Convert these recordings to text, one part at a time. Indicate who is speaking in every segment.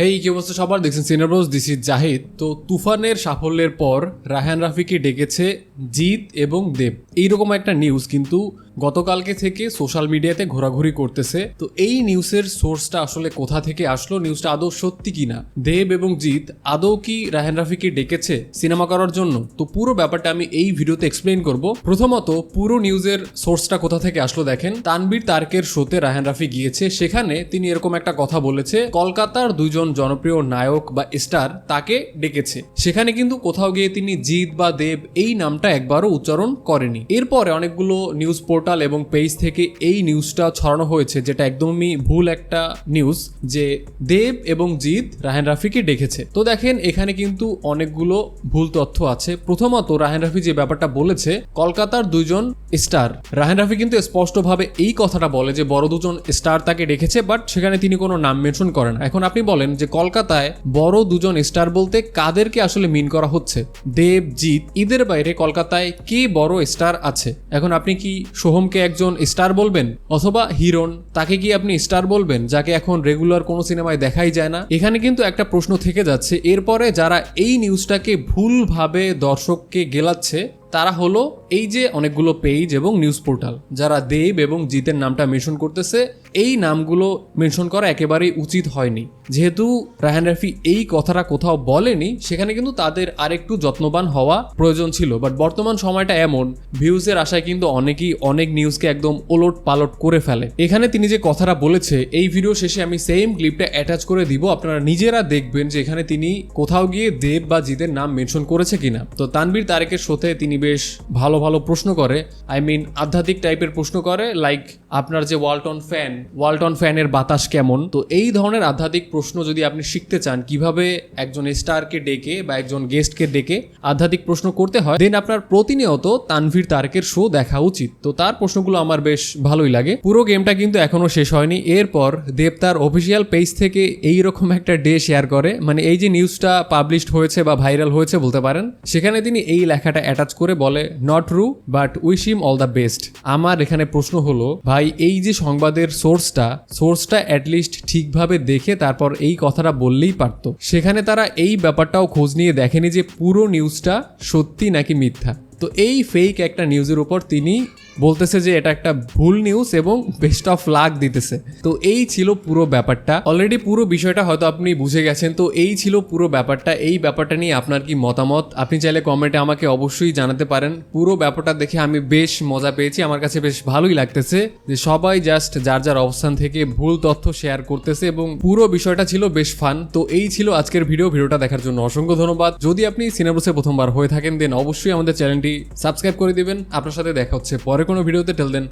Speaker 1: হেই, কি অবস্থা সবার? দেখছেন সিনেব্রোস দিস ইজ জাহিদ তো তুফানের সাফল্যের পর রাহান রাফিকে ডেকেছে জিৎ এবং দেব। এইরকম একটা নিউজ কিন্তু গতকালকে থেকে সোশ্যাল মিডিয়াতে ঘোরাঘুরি করতেছে। তো এই নিউজের সোর্সটা আসলে কোথা থেকে আসলো? নিউজটা আদৌ সত্যি কিনা? দেব এবং জিৎ, আদৌ কি রাহান রাফিকে ডেকেছে সিনেমা করার জন্য? তো পুরো ব্যাপারটা আমি এই ভিডিওতে এক্সপ্লেন করব। প্রথমত, পুরো নিউজের সোর্সটা কোথা থেকে আসলো দেখেন। তানবীর তার্কের শোতে রাহান রাফি গিয়েছে। সেখানে তিনি এরকম একটা কথা বলেছে, কলকাতার দুজন জনপ্রিয় নায়ক বা স্টার তাকে ডেকেছে। সেখানে কিন্তু কোথাও গিয়ে তিনি জিৎ বা দেব এই নামটা একবারও উচ্চারণ করেনি। এরপরে অনেকগুলো নিউজ পোর্টাল এবং পেজ থেকে এই নিউজটা ছড়ানো হয়েছে, যেটা একদমই ভুল একটা নিউজ যে দেব এবং জিৎ রাহান রাফিকে ডেকেছে। তো দেখেন, এখানে কিন্তু অনেকগুলো ভুল তথ্য আছে। প্রথমত, রাহান রাফি যে ব্যাপারটা বলেছে, কলকাতার দুজন স্টার রাহান রাফি কিন্তু স্পষ্টভাবে এই কথাটা বলে যে বড় দুজন স্টার তাকে ডেকেছে বাট সেখানে তিনি কোনো নাম মেনশন করেন। এখন আপনি বলেন যে কলকাতায় বড় দুজন স্টার বলতে কাদেরকে আসলে মিন করা হচ্ছে? দেব, জিৎ ঈদের বাইরে কলকাতায় কে বড় স্টার আছে। এখন আপনি কি সোহমকে একজন স্টার বলবেন? অথবা হিরণ, তাকে কি আপনি স্টার বলবেন, যাকে এখন রেগুলার কোনো সিনেমায় দেখাই যায় না? এখানে কিন্তু একটা প্রশ্ন থেকে যাচ্ছে। এরপরে যারা এই নিউজটাকে ভুলভাবে দর্শককে গেলাচ্ছে তারা হলো এই যে অনেকগুলো পেজ এবং নিউজ পোর্টাল যারা দেব এবং জিতের নামটা মেনশন করতেছে, এই নামগুলো মেনশন করা একেবারেই উচিত হয়নি। যেহেতু রাহান রাফি এই কথাটা কোথাও বলেনি, সেখানে কিন্তু তাদের আরেকটু যত্নবান হওয়া প্রয়োজন ছিল। বাট বর্তমান সময়টা এমন ভিউজের আশায় কিন্তু অনেকেই অনেক নিউজকে একদম ওলট পালট করে ফেলে। এখানে তিনি যে কথাটা বলেছে, এই ভিডিও শেষে আমি সেম ক্লিপটা অ্যাটাচ করে দিব। আপনারা নিজেরা দেখবেন যে এখানে তিনি কোথাও গিয়ে দেব বা জিতের নাম মেনশন করেছে কিনা। তো তানবীর তারেকের সাথে তিনি বেশ ভালো ভালো প্রশ্ন করে। আই মিন আধ্যাত্মিক টাইপের প্রশ্ন করে লাইক আপনার যে ওয়ালটন ফ্যান ওয়ালটন ফ্যানের বাতাস কেমন? তো এই ধরনের আধ্যাত্মিক প্রশ্ন যদি আপনি শিখতে চান, কীভাবে একজন স্টারকে ডেকে বা একজন গেস্টকে ডেকে আধ্যাত্মিক প্রশ্ন করতে হয় দেন আপনার প্রতিনিয়ত তানভীর তারকের শো দেখা উচিত। তো তার প্রশ্নগুলো আমার বেশ ভালোই লাগে। পুরো গেমটা কিন্তু এখনও শেষ হয়নি। এরপর দেব তার অফিসিয়াল পেজ থেকে এই রকম একটা ডে শেয়ার করে। মানে এই যে নিউজটা পাবলিশড হয়েছে বা ভাইরাল হয়েছে বলতে পারেন, সেখানে তিনি এই লেখাটা অ্যাটাচ করে বলে not rue but wish him all the best আমার এখানে প্রশ্ন হলো, ভাই, এই যে সংবাদের সোর্সটা সোর্সটা অ্যাটলিস্ট ঠিকভাবে দেখে তারপর এই কথাটা বললেই পারত। সেখানে তারা এই ব্যাপারটাও খোঁজ নিয়ে দেখেনি যে পুরো নিউজটা সত্যি নাকি মিথ্যা। তো এই ফেক একটা নিউজের উপর তিনি বলতেছে যে এটা একটা ভুল নিউজ এবং বেস্ট অফ লাক দিতেছে। তো এই ছিল পুরো ব্যাপারটা। অলরেডি পুরো বিষয়টা হয়তো আপনি বুঝে গেছেন। তো এই ছিল পুরো ব্যাপারটা। এই ব্যাপারটা নিয়ে আপনার কি মতামত? আপনি চাইলে কমেন্টে আমাকে অবশ্যই জানাতে পারেন। পুরো ব্যাপারটা দেখে আমি বেশ মজা পেয়েছি। আমার কাছে বেশ ভালোই লাগতেছে যে সবাই জাস্ট যার যার অবস্থান থেকে ভুল তথ্য শেয়ার করতেছে এবং পুরো বিষয়টা ছিল বেশ ফান তো এই ছিল আজকের ভিডিও ভিডিওটা দেখার জন্য অসংখ্য ধন্যবাদ। যদি আপনি সিনেমাসে প্রথমবার হয়ে থাকেন দেন অবশ্যই আমাদের চ্যানেলটি সাবস্ক্রাইব করে দিবেন। আপনার সাথে দেখা হচ্ছে পরে কোনো ভিডিওতে ঠেল দেন।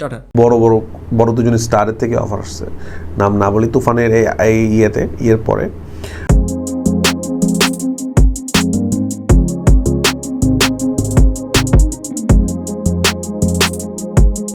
Speaker 1: টাটা।
Speaker 2: বড় বড় বড় দুজন স্টারের থেকে অফার আসছে। নাম না বলি তুফানের এই ইয়েতে, ইয়ের পরে।